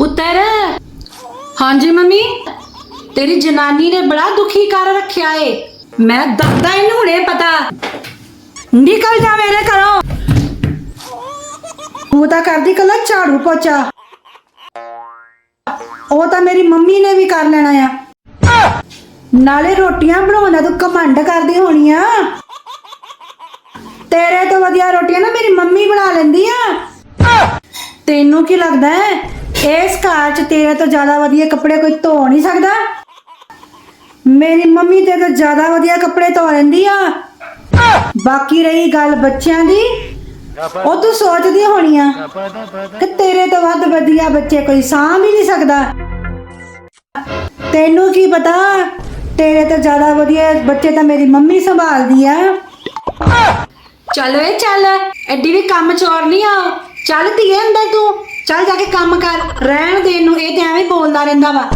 ਉੱਤਰ ਹਾਂਜੀ ਮੰਮੀ। ਤੇਰੀ ਜਨਾਨੀ ਨੇ ਬੜਾ ਦੁਖੀ ਕਰ ਰੱਖਿਆ ਏ। ਮੈਂ ਦੱਸਦਾ ਇਹਨੂੰ ਹੁਣੇ ਪਤਾ। ਨਿਕਲ ਜਾ ਮੇਰੇ ਘਰੋਂ। ਤੂੰ ਤਾਂ ਕਰਦੀ ਕੱਲਾ ਝਾੜੂ ਪੋਚਾ। ਉਹ ਤਾਂ ਮੇਰੀ ਮੰਮੀ ਨੇ ਵੀ ਕਰ ਲੈਣਾ ਆ। ਨਾਲੇ ਰੋਟੀਆਂ ਬਣਾਉਂਦਾ ਤੂੰ ਕਮੰਡ ਕਰਦੀ ਹੋਣੀ ਆ। ਤੇਰੇ ਤੋਂ ਵਧੀਆ ਰੋਟੀਆਂ ਨਾ ਮੇਰੀ ਮੰਮੀ ਬਣਾ ਲੈਂਦੀ ਆ। ਤੈਨੂੰ ਕੀ ਲੱਗਦਾ ਹੈ ਇਸ ਘਰ 'ਚ ਤੇਰੇ ਤੋਂ ਜ਼ਿਆਦਾ ਵਧੀਆ ਕੱਪੜੇ ਕੋਈ ਧੋ ਨਹੀਂ ਸਕਦਾ? ਮੇਰੀ ਮੰਮੀ ਤੇ ਤੋਂ ਜ਼ਿਆਦਾ ਵਧੀਆ ਕੱਪੜੇ ਧੋ ਲੈਂਦੀ ਆ। ਬਾਕੀ ਰਹੀ ਗੱਲ ਬੱਚਿਆਂ ਦੀ, ਉਹ ਤੂੰ ਸੋਚਦੀ ਹੋਣੀ ਆ ਕਿ ਤੇਰੇ ਤੋਂ ਵੱਧ ਵਧੀਆ ਬੱਚੇ ਕੋਈ ਸਾਂਭ ਹੀ ਨਹੀਂ ਸਕਦਾ। ਤੈਨੂੰ ਕੀ ਪਤਾ, ਤੇਰੇ ਤੋਂ ਜ਼ਿਆਦਾ ਵਧੀਆ ਬੱਚੇ ਤਾਂ ਮੇਰੀ ਮੰਮੀ ਸੰਭਾਲਦੀ ਆ। ਚੱਲ ਵੇ ਚੱਲ, ਐਡੀ ਵੀ ਕੰਮ ਚੋਰ ਨਹੀਂ ਆ। ਚੱਲ ਧੀਏ ਅੰਦਰ ਤੂੰ। ਚੱਲ ਜਾ ਕੇ ਕੰਮ ਕਰ ਰਹਿਣ ਦੇਣ ਨੂੰ ਇਹ ਤੇ ਐਵੇਂ ਬੋਲਦਾ ਰਹਿੰਦਾ ਵਾ।